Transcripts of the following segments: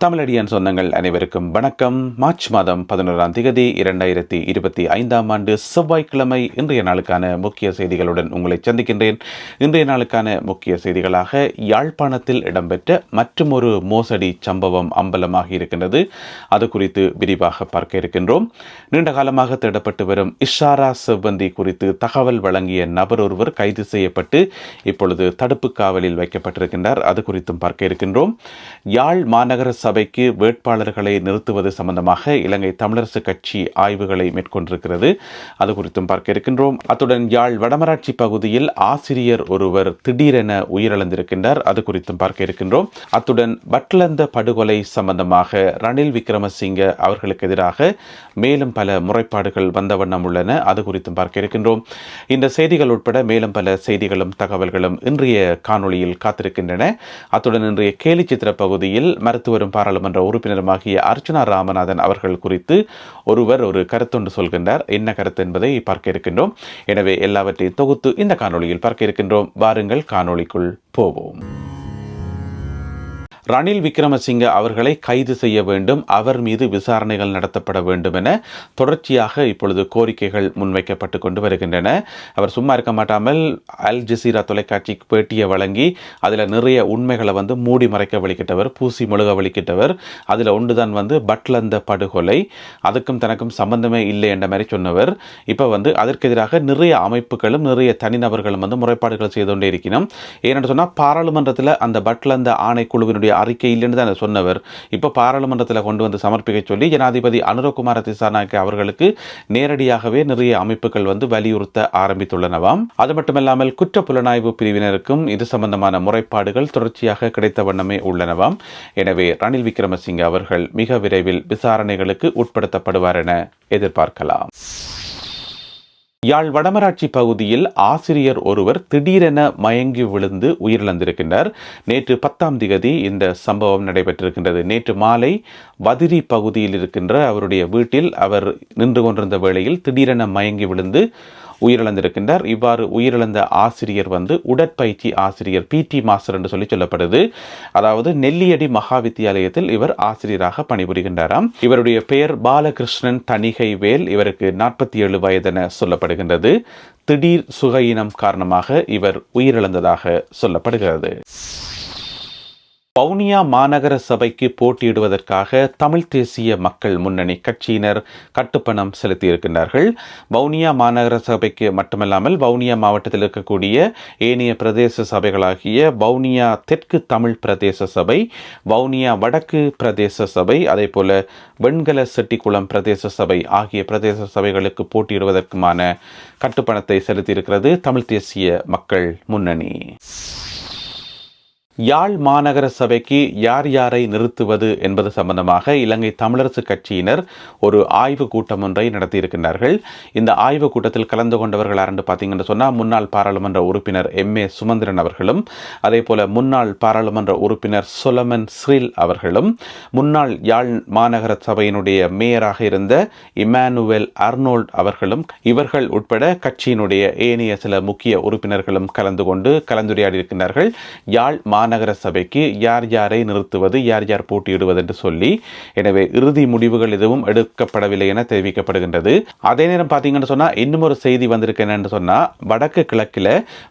தமிழடியான் சொந்தங்கள் அனைவருக்கும் வணக்கம். மார்ச் மாதம் பதினோராம் திகதி இரண்டாயிரத்தி இருபத்தி ஐந்தாம் ஆண்டு செவ்வாய்க்கிழமை இன்றைய நாளுக்கான முக்கிய செய்திகளுடன் உங்களை சந்திக்கின்றேன். இன்றைய நாளுக்கான முக்கிய செய்திகளாக யாழ்ப்பாணத்தில் இடம்பெற்ற மற்றும் ஒரு மோசடி சம்பவம் அம்பலமாகி இருக்கின்றது. அது குறித்து விரிவாக பார்க்க இருக்கின்றோம். நீண்ட காலமாக தேடப்பட்டு வரும் இஷாரா செவ்வந்தி குறித்து தகவல் வழங்கிய நபர் ஒருவர் கைது செய்யப்பட்டு இப்பொழுது தடுப்பு காவலில் வைக்கப்பட்டிருக்கின்றார். அது குறித்தும் பார்க்க இருக்கின்றோம். யாழ் மாநகர சபைக்கு வேட்பாளர்களை நிறுத்துவது சம்பந்தமாக இலங்கை தமிழரசு கட்சி ஆய்வுகளை மேற்கொண்டிருக்கிறது. அது குறித்தும் பார்க்க இருக்கின்றோம். அத்துடன் யாழ் வடமராட்சி பகுதியில் ஆசிரியர் ஒருவர் திடீரென உயிரிழந்திருக்கின்றார். அது குறித்தும் பார்க்க இருக்கின்றோம். அத்துடன் பட்லந்த படுகொலை சம்பந்தமாக ரணில் விக்ரமசிங்க அவர்களுக்கு எதிராக மேலும் பல முறைப்பாடுகள் வந்த வண்ணம் உள்ளன. அது குறித்தும் பார்க்க இருக்கின்றோம். இந்த செய்திகள் உட்பட மேலும் பல செய்திகளும் தகவல்களும் இன்றைய காணொளியில் காத்திருக்கின்றன. அத்துடன் இன்றைய கேலி சித்திர பகுதியில் மருத்துவரும் பாராளுமன்ற உறுப்பினருமாகிய அர்ச்சுனா ராமநாதன் அவர்கள் குறித்து ஒருவர் ஒரு கருத்தொன்று சொல்கின்றார். என்ன கருத்து என்பதை பார்க்க இருக்கின்றோம். எனவே எல்லாவற்றையும் தொகுத்து இந்த காணொளியில் பார்க்க இருக்கின்றோம். வாருங்கள் காணொளிக்குள் போவோம். ரணில் விக்ரமசிங்க அவர்களை கைது செய்ய வேண்டும் அவர் மீது விசாரணைகள் நடத்தப்பட வேண்டும் என தொடர்ச்சியாக இப்பொழுது கோரிக்கைகள் முன்வைக்கப்பட்டு கொண்டு வருகின்றன. அவர் சும்மா இருக்க மாட்டாமல் அல் ஜசீரா தொலைக்காட்சிக்கு பேட்டியை வழங்கி அதில் நிறைய உண்மைகளை வந்து மூடி மறைக்க வழிக்கிட்டவர் பூசி முழுக வழிக்கிட்டவர் அதில் ஒன்றுதான் வந்து பட்லந்த படுகொலை அதுக்கும் தனக்கும் சம்பந்தமே இல்லை என்ற மாதிரி சொன்னவர். இப்போ வந்து அதற்கு எதிராக நிறைய அமைப்புகளும் நிறைய தனிநபர்களும் வந்து முறைப்பாடுகள் செய்து கொண்டே இருக்கணும் ஏனென்று சொன்னால் பாராளுமன்றத்தில் அந்த பட்லந்த ஆணைக்குழுவினுடைய அறிக்கை இல்லைன்னு தான் சொன்னவர். இப்போ பாராளுமன்றத்தில் கொண்டு வந்து சமர்ப்பிக்க சொல்லி ஜனாதிபதி அனுரகுமார திசாநாயக்க அவர்களுக்கு நேரடியாகவே நிறைய அமைப்புகள் வந்து வலியுறுத்த ஆரம்பித்துள்ளனவாம். அது மட்டுமல்லாமல் குற்ற புலனாய்வு பிரிவினருக்கும் இது சம்பந்தமான முறைப்பாடுகள் தொடர்ச்சியாக கிடைத்த வண்ணமே உள்ளனவாம். எனவே ரணில் விக்ரமசிங்க அவர்கள் மிக விரைவில் விசாரணைகளுக்கு உட்படுத்தப்படுவார் என எதிர்பார்க்கலாம். யாழ் வடமராட்சி பகுதியில் ஆசிரியர் ஒருவர் திடீரென மயங்கி விழுந்து உயிரிழந்திருக்கின்றார். நேற்று பத்தாம் திகதி இந்த சம்பவம் நடைபெற்றிருக்கின்றது. நேற்று மாலை வதிரி பகுதியில் இருக்கின்ற அவருடைய வீட்டில் அவர் நின்று கொண்டிருந்த வேளையில் திடீரென மயங்கி விழுந்து உயிரிழந்திருக்கின்றார். இவ்வாறு உயிரிழந்த ஆசிரியர் வந்து உடற்பயிற்சி ஆசிரியர் பிடி மாஸ்டர் என்று சொல்லி சொல்லப்படுது. அதாவது நெல்லியடி மகா வித்தியாலயத்தில் இவர் ஆசிரியராக பணிபுரிகின்றாராம். இவருடைய பெயர் பாலகிருஷ்ணன் தணிகை வேல் இவருக்கு நாற்பத்தி ஏழு வயதென சொல்லப்படுகின்றது. திடீர் சுகையினம் காரணமாக இவர் உயிரிழந்ததாக சொல்லப்படுகிறது. வவுனியா மாநகர சபைக்கு போட்டியிடுவதற்காக தமிழ் தேசிய மக்கள் முன்னணி கட்சியினர் கட்டுப்பணம் செலுத்தியிருக்கின்றார்கள். வவுனியா மாநகர சபைக்கு மட்டுமல்லாமல் வவுனியா மாவட்டத்தில் இருக்கக்கூடிய ஏனைய பிரதேச சபைகளாகிய வவுனியா தெற்கு தமிழ் பிரதேச சபை வவுனியா வடக்கு பிரதேச சபை அதே போல வெண்கல செட்டிக்குளம் பிரதேச சபை ஆகிய பிரதேச சபைகளுக்கு போட்டியிடுவதற்குமான கட்டுப்பணத்தை செலுத்தியிருக்கிறது தமிழ் தேசிய மக்கள் முன்னணி. யாழ் மாநகர சபைக்கு யார் யாரை நிறுத்துவது என்பது சம்பந்தமாக இலங்கை தமிழரசு கட்சியினர் ஒரு ஆய்வு கூட்டம் ஒன்றை நடத்தியிருக்கின்றார்கள். இந்த ஆய்வு கூட்டத்தில் கலந்து கொண்டவர்கள் யாருன்னு பார்த்தீங்கன்னு சொன்னால் முன்னாள் பாராளுமன்ற உறுப்பினர் எம். ஏ. சுமந்திரன் அவர்களும் அதே போல முன்னாள் பாராளுமன்ற உறுப்பினர் சொலமன் ஸ்ரீல் அவர்களும் முன்னாள் யாழ் மாநகர சபையினுடைய மேயராக இருந்த இமானுவேல் அர்னோல்ட் அவர்களும் இவர்கள் உட்பட கட்சியினுடைய ஏனைய சில முக்கிய உறுப்பினர்களும் கலந்து கொண்டு கலந்துரையாடி இருக்கின்றார்கள் யாழ் மாநகர சபைக்கு யார் யாரை நிறுத்துவது யார் யார் போட்டியிடுவது என்று சொல்லி எனவே இறுதி முடிவுகள் எதுவும் எடுக்கப்படவில்லை என தெரிவிக்கப்படுகின்றது. அதே நேரம் பார்த்தீங்கன்னு சொன்னால் இன்னும் ஒரு செய்தி வந்திருக்கு என்னன்னு சொன்னால் வடக்கு கிழக்கில்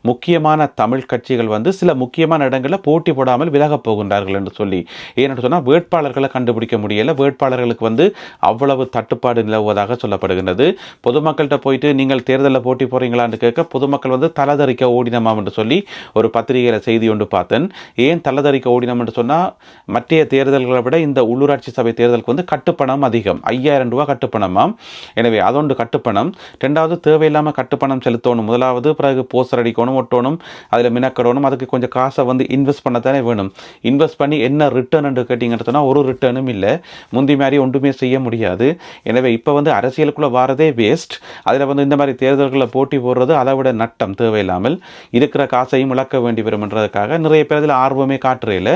முக்கியமான தமிழ் கட்சிகள் வந்து சில முக்கியமான இடங்களில் போட்டி போடாமல் விலகப் போகின்றார்கள் என்று சொல்லி. ஏன்னு சொன்னால் வேட்பாளர்களை கண்டுபிடிக்க முடியலை. வேட்பாளர்களுக்கு வந்து அவ்வளவு தட்டுப்பாடு நிலவுவதாக சொல்லப்படுகின்றது. பொதுமக்கள்கிட்ட போயிட்டு நீங்கள் தேர்தலில் போட்டி போறீங்களான்னு கேட்க பொதுமக்கள் வந்து தலதறிக்க ஓடினமாம் என்று சொல்லி ஒரு பத்திரிகையில் செய்தி ஒன்று பார்த்தேன். ஏன் தள்ளதறிக்க ஓடினோம் என்று சொன்னால் மற்றைய தேர்தல்களை விட இந்த உள்ளூராட்சி சபை தேர்தலுக்கு வந்து கட்டுப்பணம் அதிகம். ஐயாயிரம் ரூபாய் கட்டுப்பணமாம் எனவே அதொன்று கட்டுப்பணம். ரெண்டாவது தேவையில்லாமல் கட்டுப்பணம் செலுத்தணும். முதலாவது பிறகு போஸ்டர் அடிக்கணும் ஒட்டணும் அதில் மினக்கடணும் அதுக்கு கொஞ்சம் காசை வந்து இன்வெஸ்ட் பண்ணத்தானே வேணும். இன்வெஸ்ட் பண்ணி என்ன ரிட்டர்ன் என்று கேட்டிங்கன்னு சொன்னால் ஒரு ரிட்டர்னும் இல்லை. முந்தி மாதிரி ஒன்றுமே செய்ய முடியாது. எனவே இப்போ வந்து அரசியலுக்குள்ளே வாரதே வேஸ்ட் அதில் வந்து இந்த மாதிரி தேர்தல்களில் போட்டி போடுறது அதை விட நட்டம் தேவையில்லாமல் இருக்கிற காசையும் இழக்க வேண்டி வரும் என்றதுக்காக நிறைய பேர் அதில் ஆர்வமே காட்டுறையில்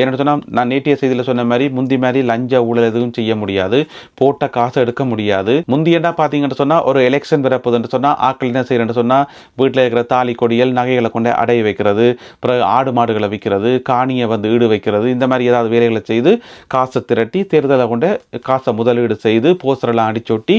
ஏன்னு சொன்னால் நான் நேற்றைய செய்தியில் சொன்ன மாதிரி முந்தி மாதிரி லஞ்ச ஊழல் எதுவும் செய்ய முடியாது. போட்ட காசை எடுக்க முடியாது. முந்தியண்டா பார்த்தீங்கன்னு சொன்னால் ஒரு எலெக்ஷன் வரப்போகுதுன்னு சொன்னால் ஆக்கள் என்ன செய்யறேன்னு சொன்னால் வீட்டில் இருக்கிற தாலி கொடியல் நகைகளை கொண்டு அடைய வைக்கிறது பிறகு ஆடு மாடுகளை விற்கிறது காணியை வந்து ஈடு வைக்கிறது இந்த மாதிரி ஏதாவது வேலைகளை செய்து காசை திரட்டி தேர்தலை கொண்டு காசை முதலீடு செய்து போஸ்டரெல்லாம் அடிச்சொட்டி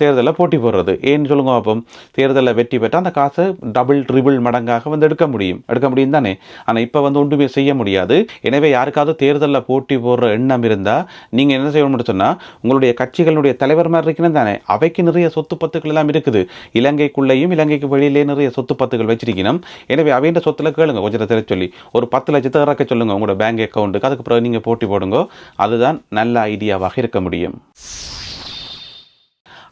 தேர்தலில் போட்டி போடுறது. ஏன்னு சொல்லுங்க அப்போ தேர்தலில் வெற்றி பெற்றால் அந்த காசை டபுள் ட்ரிபிள் மடங்காக வந்து எடுக்க முடியும். எடுக்க முடியும் தானே ஆனால் இப்போ இப்போ வந்து ஒன்றுமே செய்ய முடியாது. எனவே யாருக்காவது தேர்தலில் போட்டி போடுற எண்ணம் இருந்தால் நீங்கள் என்ன செய்யணும்னு சொன்னால் உங்களுடைய கட்சிகளுடைய தலைவர் மாதிரி இருக்கணும் தானே. அவைக்கு நிறைய சொத்து பத்துக்கள் எல்லாம் இருக்குது. இலங்கைக்குள்ளேயும் இலங்கைக்கு வெளியிலே நிறைய சொத்து பத்துக்கள் வச்சிருக்கணும். எனவே அவைன்ற சொத்துல கேளுங்க கொஞ்சம் தெரிய சொல்லி. ஒரு பத்து லட்சத்தை இறக்க சொல்லுங்கள் உங்களோட பேங்க் அக்கௌண்ட்டுக்கு அதுக்கு பிறகு நீங்கள் போட்டி போடுங்க. அதுதான் நல்ல ஐடியாவாக இருக்க முடியும்.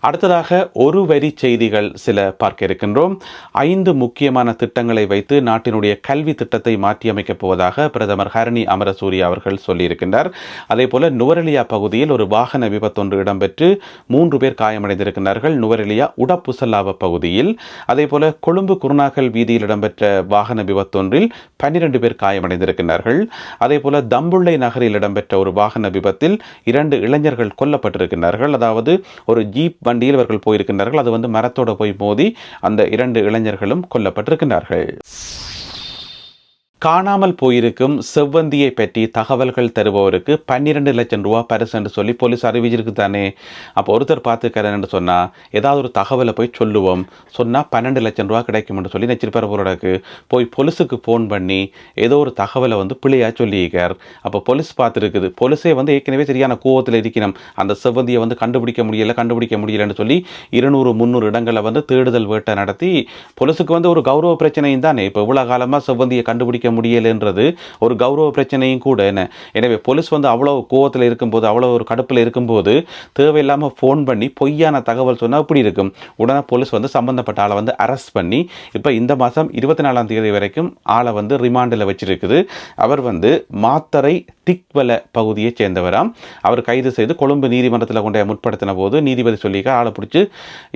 அடுத்ததாக ஒரு வரி செய்திகள் சில பார்க்க இருக்கின்றோம். ஐந்து முக்கியமான திட்டங்களை வைத்து நாட்டினுடைய கல்வி திட்டத்தை மாற்றியமைக்கப் போவதாக பிரதமர் ஹரணி அமரசூரி அவர்கள் சொல்லியிருக்கின்றார். அதே போல நுவரெலியா பகுதியில் ஒரு வாகன விபத்தொன்று இடம்பெற்று மூன்று பேர் காயமடைந்திருக்கின்றார்கள். நுவரெலியா உடப்புசல்லாவ பகுதியில். அதே போல கொழும்பு குருநாகல் வீதியில் இடம்பெற்ற வாகன விபத்தொன்றில் பன்னிரண்டு பேர் காயமடைந்திருக்கின்றார்கள். அதே போல தம்புள்ளை நகரில் இடம்பெற்ற ஒரு வாகன விபத்தில் இரண்டு இளைஞர்கள் கொல்லப்பட்டிருக்கின்றார்கள். அதாவது ஒரு ஜீப் வண்டியில் இவர்கள் போயிருக்கின்றார்கள். அது வந்து மரத்தோட போய் மோதி அந்த இரண்டு இளைஞர்களும் கொல்லப்பட்டிருக்கின்றார்கள். காணாமல் போயிருக்கும் செவ்வந்தியை பற்றி தகவல்கள் தருபவருக்கு பன்னிரெண்டு லட்சம் ரூபா பரிசு என்று சொல்லி போலீஸ் அறிவிச்சிருக்கு தானே. அப்போ ஒருத்தர் பார்த்துக்கிறேன்னு சொன்னால் ஏதாவது ஒரு தகவலை போய் சொல்லுவோம். சொன்னால் பன்னெண்டு லட்சம் ரூபா கிடைக்கும் என்று சொல்லி நச்சிருப்பார் போராடக்கு போய் போலீஸுக்கு ஃபோன் பண்ணி ஏதோ ஒரு தகவலை வந்து பிள்ளையாக சொல்லியிருக்கார். அப்போ போலீஸ் பார்த்துருக்குது. போலீஸே வந்து ஏற்கனவே சரியான கோவத்தில் இருக்கணும். அந்த செவ்வந்தியை வந்து கண்டுபிடிக்க முடியல கண்டுபிடிக்க முடியலன்னு சொல்லி இருநூறு முந்நூறு இடங்களை வந்து தேடுதல் வேட்டை நடத்தி போலீஸுக்கு வந்து ஒரு கௌரவ பிரச்சனையும் தானே. இப்போ இவ்வளோ காலமாக செவ்வந்தியை கண்டுபிடிக்க முடியலைன்றது ஒரு கௌரவ பிரச்சனையும் கூட என்ன. எனவே போலீஸ் வந்து அவ்வளோ கோவத்தில் இருக்கும்போது அவ்வளோ ஒரு கடுப்பில் இருக்கும்போது தேவையில்லாமல் ஃபோன் பண்ணி பொய்யான தகவல் சொன்னால் அப்படி இருக்கும்? உடனே போலீஸ் வந்து சம்மந்தப்பட்ட ஆளை வந்து அரெஸ்ட் பண்ணி இப்போ இந்த மாதம் இருபத்தி நாலாம் தேதி வரைக்கும் ஆளை வந்து ரிமாண்டில் வச்சிருக்குது. அவர் வந்து மாத்தரை திக்வல பகுதியை சேர்ந்தவராம். அவர் கைது செய்து கொழும்பு நீதிமன்றத்தில் கொண்டு முற்படுத்தின போது நீதிபதி சொல்லிக்க ஆளை பிடிச்சி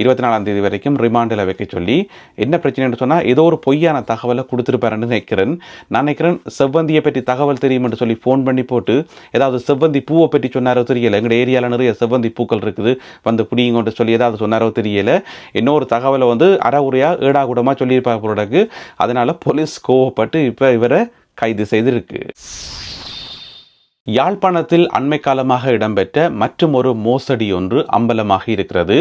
இருபத்தி நாலாம் தேதி வரைக்கும் ரிமாண்டில் வைக்க சொல்லி என்ன பிரச்சனைன்னு சொன்னால் ஏதோ ஒரு பொய்யான தகவலை கொடுத்துருப்பாருன்னு நினைக்கிறேன். நான் நினைக்கிறேன் செவ்வந்தியை பற்றி தகவல் தெரியும் என்று சொல்லி ஃபோன் பண்ணி போட்டு ஏதாவது செவ்வந்தி பூவை பற்றி சொன்னாரோ தெரியல. எங்கள் ஏரியாவில் நிறைய செவ்வந்தி பூக்கள் இருக்குது. வந்து பிடிங்கொண்டு சொல்லி ஏதாவது சொன்னாரோ தெரியல. இன்னொரு தகவலை வந்து அறகுறையாக ஏடாகூடமாக சொல்லியிருப்பாங்க அதனால் போலீஸ் கோவப்பட்டு இப்போ இவரை கைது செய்திருக்கு. யாழ்ப்பாணத்தில் அண்மை காலமாக இடம்பெற்ற மற்றும் ஒரு மோசடி ஒன்று அம்பலமாக இருக்கிறது.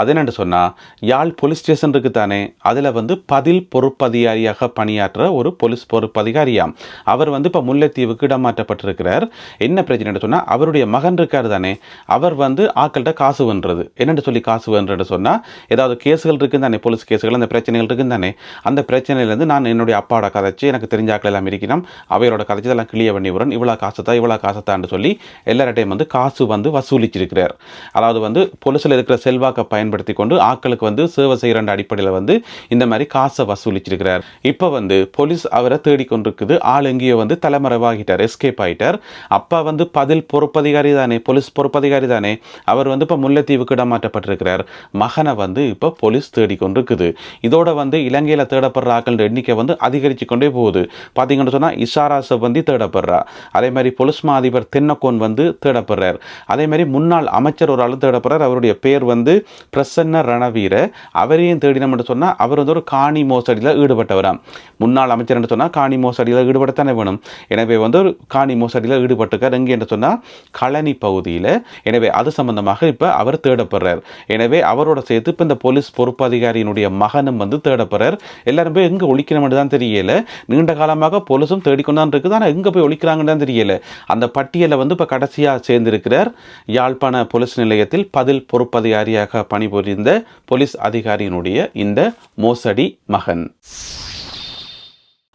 அது என்னென்று சொன்னால் யாழ் போலீஸ் ஸ்டேஷன் இருக்கு தானே அதில் வந்து பதில் பொறுப்பதிகாரியாக பணியாற்ற ஒரு போலீஸ் பொறுப்பதிகாரியாம். அவர் வந்து இப்போ முல்லைத்தீவுக்கு இடமாற்றப்பட்டிருக்கிறார். என்ன பிரச்சனைன்னு சொன்னால் அவருடைய மகன் இருக்கார் தானே அவர் வந்து ஆக்கள்கிட்ட காசு வென்றது. என்னென்னு சொல்லி காசு வென்றது சொன்னால் ஏதாவது கேஸுகள் இருக்குது தானே போலீஸ் கேஸுகள் அந்த பிரச்சனைகள் இருக்குது தானே அந்த பிரச்சனையிலேருந்து நான் என்னுடைய அப்பாவோட கதைச்சு எனக்கு தெரிஞ்ச ஆக்கள் எல்லாம் இருக்கணும் அவையோட கதைச்சு இதெல்லாம் கிளியர் பண்ணி வரேன் இவ்வளோ காசு தான் இவ்வளோ காசத்தான்னு சொல்லி எல்லார்டையும் வந்து காசு வந்து வசூலிச்சிருக்கிறார். அதாவது வந்து போலீஸில் இருக்கிற செல்வாக்கை பயன்படுத்தி கொண்டு ஆக்களுக்கு வந்து சேவை செய்கிற அடிப்படையில் வந்து இந்த மாதிரி காசை வசூலிச்சிருக்கிறார். இப்போ வந்து போலீஸ் அவரை தேடிக்கொண்டிருக்குது ஆள் எங்கேயோ வந்து தலைமறைவாகிட்டார் எஸ்கேப் ஆகிட்டார் அப்பா வந்து பதில் பொறுப்பதிகாரி தானே போலீஸ் பொறுப்பதிகாரி தானே. அவர் வந்து இப்போ முல்லைத்தீவுக்கு இடமாற்றப்பட்டிருக்கிறார். மகனை வந்து இப்போ போலீஸ் தேடிக்கொண்டிருக்குது இதோட வந்து இலங்கையில் தேடப்படுற ஆக்கள் எண்ணிக்கை வந்து அதிகரித்து கொண்டே போகுது. பார்த்தீங்கன்னு சொன்னால் இஷாரா செவ்வந்தி தேடப்படுறா. அதே மாதிரி பொலிஸ் மா அதிபர் தென்னக்கோன் வந்து தேடப்படுறார். அதே மாதிரி முன்னாள் அமைச்சர் ஒரு ஆள் தேடப்படுறார். அவருடைய பேர் வந்து பிரசன்ன ரணவீர. அவரையும் தேடினோம்னு சொன்னால் அவர் வந்து ஒரு காணி மோசடியில் ஈடுபட்டவராம் முன்னாள் அமைச்சர் என்று சொன்னால் காணி மோசடியில் ஈடுபடத்தானே வேணும். எனவே வந்து ஒரு காணி மோசடியில் ஈடுபட்டுக்கார் எங்கே என்று சொன்னால் களனி பகுதியில். எனவே அது சம்பந்தமாக இப்போ அவர் தேடப்படுறார். எனவே அவரோட சேர்த்து இப்போ இந்த போலீஸ் பொறுப்பு அதிகாரியினுடைய மகனும் வந்து தேடப்படுறார். எல்லாரும் போய் எங்கே ஒழிக்கணும்னு தான் தெரியல. நீண்ட காலமாக போலீஸும் தேடிக்கொண்டான் இருக்குது. ஆனால் எங்கே போய் ஒழிக்கிறாங்கன்னு தான் தெரியல. அந்த பட்டியலை வந்து இப்போ கடைசியாக சேர்ந்திருக்கிறார். யாழ்ப்பாண போலீஸ் நிலையத்தில் பதில் பொறுப்பதிகாரியாக பணிபுரிந்த போலீஸ் அதிகாரியினுடைய இந்த மோசடி மகன்.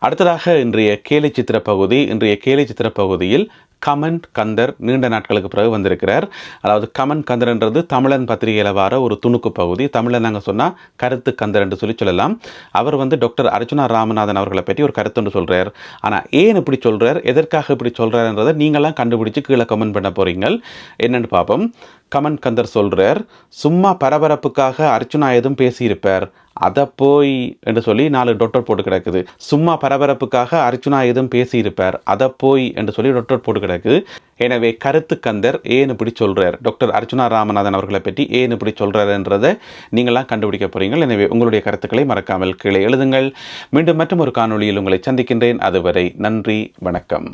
அடுத்ததாக இன்றைய கேலி சித்திர பகுதி இன்றைய கேலி சித்திர பகுதியில் கமன் கந்தர் நீண்ட நாட்களுக்கு பிறகு வந்திருக்கிறார். அதாவது கமன் கந்தர்ன்றது தமிழன் பத்திரிகையில் வர ஒரு துணுக்கு பகுதி. தமிழில் நாங்கள் சொன்னால் கருத்து கந்தர் என்று சொல்லி சொல்லலாம். அவர் வந்து டாக்டர் அர்ஜுனா ராமநாதன் அவர்களை பற்றி ஒரு கருத்துன்னு சொல்கிறார் ஆனால் ஏன் இப்படி சொல்கிறார் எதற்காக இப்படி சொல்கிறாருன்றதை நீங்களாம் கண்டுபிடிச்சு கீழே கமெண்ட் பண்ண போகிறீங்க என்னென்னு பார்ப்போம். கமன் கந்தர் சொல்கிறார் சும்மா பரபரப்புக்காக அர்ச்சுனா எதுவும் பேசியிருப்பார். அதை போய் என்று சொல்லி நாலு டொட்டர் போட்டு கிடக்குது. சும்மா பரபரப்புக்காக அர்ச்சுனா எதுவும் பேசியிருப்பார். அதை போய் என்று சொல்லி டொட்டர் போட்டு கிடக்குது. எனவே கருத்து கந்தர் ஏன் இப்படி சொல்கிறார் டாக்டர் அர்ச்சுனா ராமநாதன் அவர்களை பற்றி ஏன் இப்படி சொல்கிறாருன்றதை நீங்களாம் கண்டுபிடிக்க போகிறீங்க எனவே உங்களுடைய கருத்துக்களை மறக்காமல் கீழே எழுதுங்கள். மீண்டும் மற்றும் ஒரு காணொளியில் உங்களை சந்திக்கின்றேன். அதுவரை நன்றி வணக்கம்.